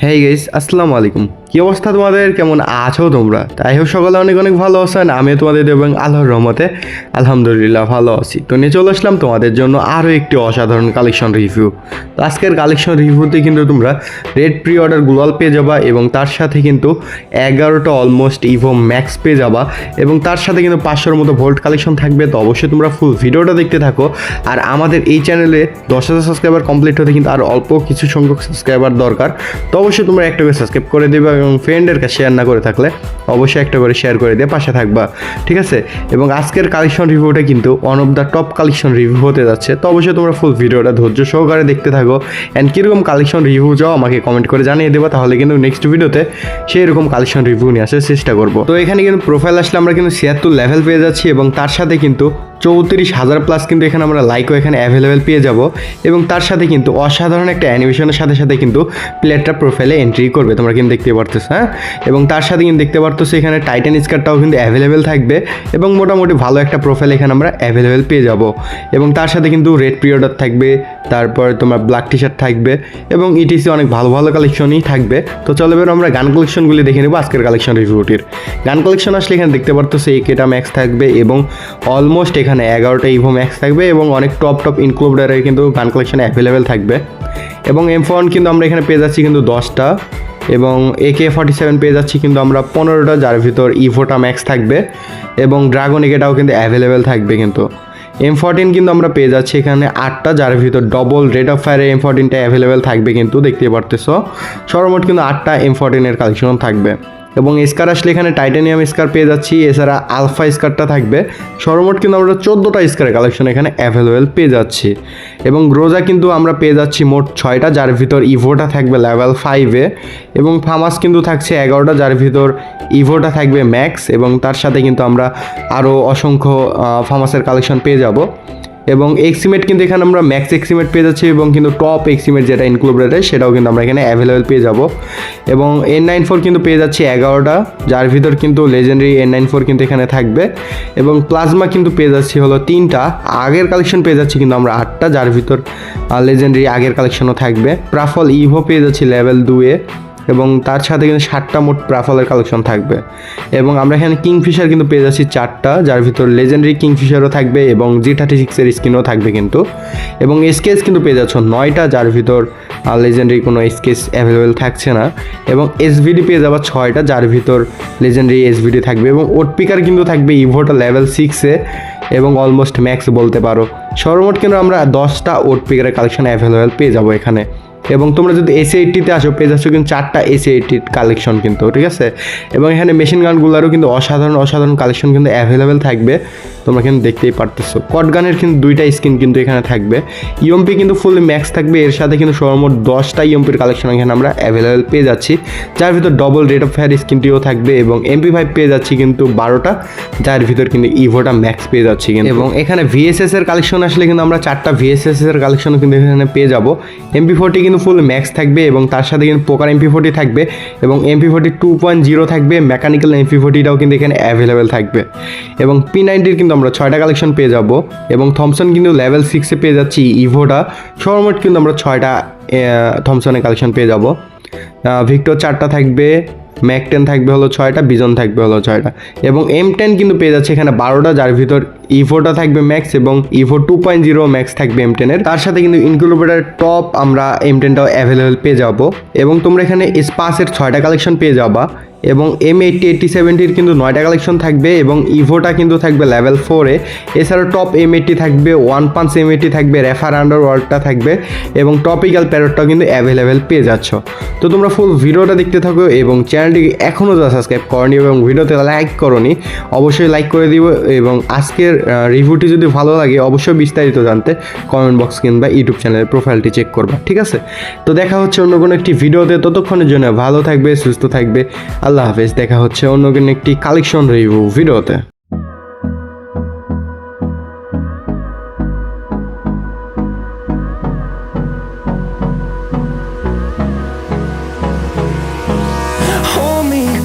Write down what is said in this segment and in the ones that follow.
হ্যাঁ গাইস আসসালামু আলাইকুম। কি অবস্থা তোমাদের? কেমন আছো তোমরা? তাই হোক, সকালে অনেক অনেক ভালো আছেন। আমিও তোমাদের এবং আল্লাহর রহমতে আলহামদুলিল্লাহ ভালো আছি। তো নিয়ে চলে আসলাম তোমাদের জন্য আরও একটি অসাধারণ কালেকশন রিভিউ তো আজকের কালেকশন রিভিউতে কিন্তু তোমরা রেড প্রি অর্ডার গ্লোয়াল পেয়ে যাবা এবং তার সাথে কিন্তু এগারোটা অলমোস্ট ইভো ম্যাক্স পেয়ে যাবা এবং তার সাথে কিন্তু পাঁচশোর মতো ভোল্ট কালেকশন থাকবে। তো অবশ্যই তোমরা ফুল ভিডিওটা দেখতে থাকো। আর আমাদের এই চ্যানেলে দশ হাজার সাবস্ক্রাইবার কমপ্লিট হতে কিন্তু আর অল্প কিছু সংখ্যক সাবস্ক্রাইবার দরকার। তো অবশ্যই তোমরা একটা করে সাবস্ক্রাইব করে দেবে এবং ফ্রেন্ডের কাছে শেয়ার না করে থাকলে অবশ্যই একটা করে শেয়ার করে দিয়ে পাশে থাকবা, ঠিক আছে? এবং আজকের কালেকশন রিভিউটা কিন্তু one of the top collection review হতে যাচ্ছে। তো অবশ্যই তোমরা ফুল ভিডিওটা ধৈর্য সহকারে দেখতে থাকো। অ্যান্ড কীরকম কালেকশন রিভিউ চাও আমাকে কমেন্ট করে জানিয়ে দেবো, তাহলে কিন্তু নেক্সট ভিডিওতে সেই রকম কালেকশন রিভিউ নিয়ে আসার চেষ্টা করব। তো এখানে কিন্তু প্রোফাইল আসলে আমরা কিন্তু ছিয়াত্তর লেভেল পেয়ে যাচ্ছি এবং তার সাথে কিন্তু চৌত্রিশ হাজার প্লাস কিন্তু এখানে আমরা লাইকও এখানে অ্যাভেলেবেল পেয়ে যাব। এবং তার সাথে কিন্তু অসাধারণ একটা অ্যানিমেশনের সাথে সাথে কিন্তু প্লেয়ারটা প্রোফাইলে এন্ট্রি করবে, তোমরা কিন্তু দেখতে পারতেছো হ্যাঁ? এবং তার সাথে কিন্তু দেখতে পারতেছো, এখানে টাইটান স্কারটাও কিন্তু অ্যাভেলেবেল থাকবে এবং মোটামুটি ভালো একটা প্রোফাইল এখানে আমরা অ্যাভেলেবেল পেয়ে যাব। এবং তার সাথে কিন্তু রেড পিরিয়ডার থাকবে, তারপর তোমার ব্ল্যাক টি শার্ট থাকবে এবং ইটিসি অনেক ভালো ভালো কালেকশনই থাকবে। তো চলো এবার আমরা গান কালেকশনগুলি দেখে নেব আজকের কালেকশন রিভিউটির গান কালেকশন আসলে এখানে দেখতে পারতেছো এই কেটা ম্যাক্স থাকবে এবং অলমোস্ট এখানে এগারোটা ইভো ম্যাক্স থাকবে এবং অনেক টপ টপ ইনক্লুডারের কিন্তু গান কালেকশনে অ্যাভেলেবেল থাকবে। এবং এম কিন্তু আমরা এখানে পেয়ে যাচ্ছি কিন্তু দশটা। এবং এ কে ফর্টি সেভেন পেয়ে যাচ্ছি কিন্তু আমরা পনেরোটা, যার ভিতর ইভোটা ম্যাক্স থাকবে। এবং ড্রাগন একেটাও কিন্তু অ্যাভেলেবেল থাকবে কিন্তু। এম ফোরটিন কিন্তু আমরা পেয়ে যাচ্ছি এখানে আটটা, যার ভিতর ডবল রেড অফ ফায়ারে এম ফোরটিনটা অ্যাভেলেবেল থাকবে কিন্তু দেখতে পারতেছ। সর্বমোট কিন্তু আটটা এম ফোরটিনের কালেকশন থাকবে। এবং স্কার আসলে এখানে টাইটানিয়াম স্কার পেয়ে যাচ্ছি। এছাড়া আলফা স্কারটা থাকবে। সর্বমোট কিন্তু আমরা চোদ্দোটা স্কারের কালেকশন এখানে অ্যাভেলেবেল পেয়ে যাচ্ছি। এবং গ্রোজা কিন্তু আমরা পেয়ে যাচ্ছি মোট ছয়টা, যার ভিতর ইভোটা থাকবে লেভেল ফাইভে এবং ফামাস কিন্তু থাকছে এগারোটা, যার ভিতর ইভোটা থাকবে ম্যাক্স এবং তার সাথে কিন্তু আমরা আরও অসংখ্য ফামাসের কালেকশন পেয়ে যাব। এবং এক্সিমেট কিন্তু এখানে আমরা ম্যাক্স এক্সিমেট পেয়ে যাচ্ছি এবং কিন্তু টপ এক্সিমেট যেটা ইনক্লুডেড সেটাও কিন্তু আমরা এখানে অ্যাভেলেবেল পেয়ে যাব। এবং এন নাইন ফোর কিন্তু পেয়ে যাচ্ছি এগারোটা, যার ভিতর কিন্তু লেজেন্ডারি এন নাইন ফোর কিন্তু এখানে থাকবে। এবং প্লাজমা কিন্তু পেয়ে যাচ্ছি হলো তিনটা, আগের কালেকশন পেয়ে যাচ্ছি কিন্তু আমরা আটটা, যার ভিতর লেজেন্ডারি আগের কালেকশনও থাকবে। প্রাফল ইভো পেয়ে যাচ্ছি লেভেল দুয়ে এবং তার সাথে কিন্তু ষাটটা মোট প্রাফলের কালেকশন থাকবে। এবং আমরা এখানে কিংফিশার কিন্তু পেয়ে যাচ্ছি চারটা, যার ভিতর লেজেন্ডারি কিংফিশারও থাকবে এবং জি থার্টি সিক্সের স্কিনও থাকবে কিন্তু। এবং স্কেচ কিন্তু পেয়ে যাচ্ছ নয়টা, যার ভিতর লেজেন্ডারি কোনো স্কেচ অ্যাভেলেবেল থাকছে না। এবং এসভিডি পেয়ে যাবা ছয়টা, যার ভিতর লেজেন্ডারি এসভিডি থাকবে এবং ওট পিকার কিন্তু থাকবে ইভোটা লেভেল সিক্সে এবং অলমোস্ট ম্যাক্স বলতে পারো। সর্বমোট কিন্তু আমরা দশটা ওট পিকারের কালেকশন অ্যাভেলেবেল পেয়ে যাব এখানে। এবং তোমরা যদি এসি এইটটিতে আসো, পেয়ে যাচ্ছ কিন্তু চারটা এসি এইটটির কালেকশন কিন্তু, ঠিক আছে? এবং এখানে মেশিন গানগুলোরও কিন্তু অসাধারণ অসাধারণ কালেকশন কিন্তু অ্যাভেলেবেল থাকবে। তোমরা কিন্তু দেখতেই পারতেছো। কট গানের কিন্তু দুইটা স্কিন কিন্তু এখানে থাকবে। ইএমপি কিন্তু ফুলি ম্যাক্স থাকবে। এর সাথে কিন্তু সর্বমোট দশটা ইএমপির কালেকশন এখানে আমরা অ্যাভেলেবেল পেয়ে যাচ্ছি। যার ভিতর ডবল রেট অফ ফায়ার স্কিনটিও থাকবে এবং এমপি ফাইভ পেয়ে যাচ্ছি কিন্তু বারোটা, যার ভিতর কিন্তু ইভোটা ম্যাক্স পেয়ে যাচ্ছি কিন্তু। এবং এখানে ভিএসএস এর কালেকশন আসলে কিন্তু আমরা চারটা ভিএসএস এর কালেকশন কিন্তু এখানে পেয়ে যাব। এমপি ফোরটি কিন্তু ফুল ম্যাক্স থাকবে এবং তার সাথে কিন্তু পোকার এমপি ফোরটি থাকবে এবং MP forty two point zero থাকবে। মেকানিক্যাল এমপি ফোরটিটাও কিন্তু এখানে অ্যাভেলেবেল থাকবে। এবং পি নাইনটির কিন্তু আমরা ছয়টা কালেকশন পেয়ে যাব এবং থমসন কিন্তু লেভেল সিক্সে পেয়ে যাচ্ছি ইভোটা সর্বমোট কিন্তু আমরা ছয়টা থমসনের কালেকশন পেয়ে যাব। ভিক্টর চারটা থাকবে ম্যাক টেন থাকবে হলো ছয়টা বিজন থাকবে হলো ছয়টা। এবং এম টেন কিন্তু পেয়ে যাচ্ছে এখানে বারোটা, যার ভিতর ইভোটা থাকবে ম্যাক্স এবং evo two point zero max থাকবে এম টেনের তার সাথে কিন্তু ইনক্লুবেটার টপ আমরা এম টেনটাও অ্যাভেলেবেল পেয়ে যাব। এবং তোমরা এখানে স্পাসের ছয়টা কালেকশন পেয়ে যাবা। এবং এম এইটটি এইটটি সেভেন্টির কিন্তু নয়টা কালেকশন থাকবে এবং ইভোটা কিন্তু থাকবে লেভেল ফোরে এছাড়াও টপ এম এইটটি থাকবে ওয়ান পাঞ্চ এম এইটটি থাকবে রেফার আন্ডার ওয়ার্ল্ডটা থাকবে এবং টপিক্যাল প্যারটটাও কিন্তু অ্যাভেলেবেল পেয়ে যাচ্ছ। তো তোমরা ফুল ভিডিওটা দেখতে থাকো এবং চ্যানেলটি এখনও যা সাবস্ক্রাইব করনি এবং ভিডিওতে লাইক করনি, অবশ্যই লাইক করে দিব এবং আজকের রিভিউটি যদি ভালো লাগে, অবশ্যই বিস্তারিত জানতে কমেন্ট বক্স কিংবা ইউটিউব চ্যানেলের প্রোফাইলটি চেক করবা, ঠিক আছে? তো দেখা হচ্ছে অন্য কোনো একটি ভিডিওতে ততক্ষণের জন্য ভালো থাকবে, সুস্থ থাকবে, আল্লাহ হাফেজ, দেখা হচ্ছে অন্য কোনো একটি কালেকশন রিভিউ ভিডিওতে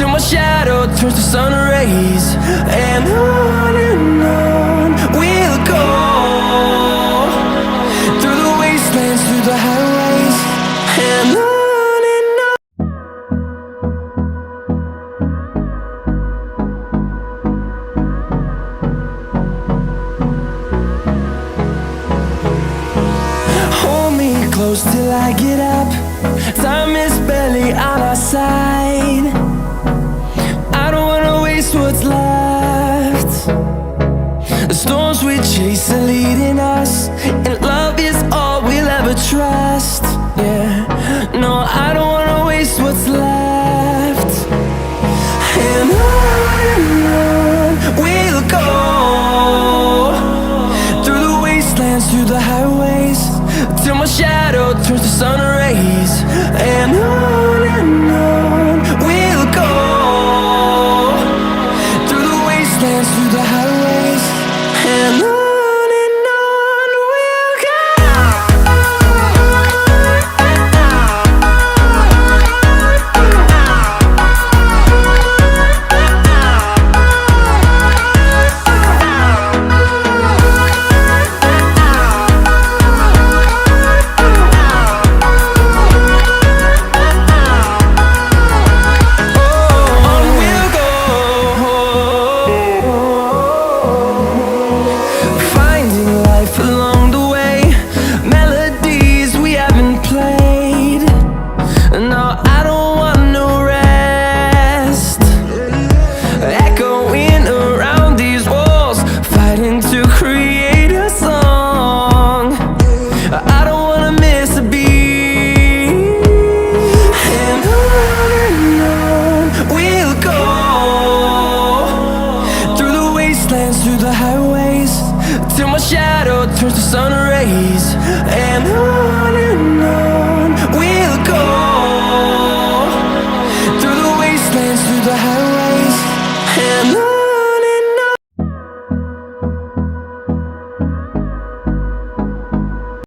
till my shadow turns to sun rays And on and on we'll go. Through the wastelands, through the highways And on Close till I get up. chase a leading days. And I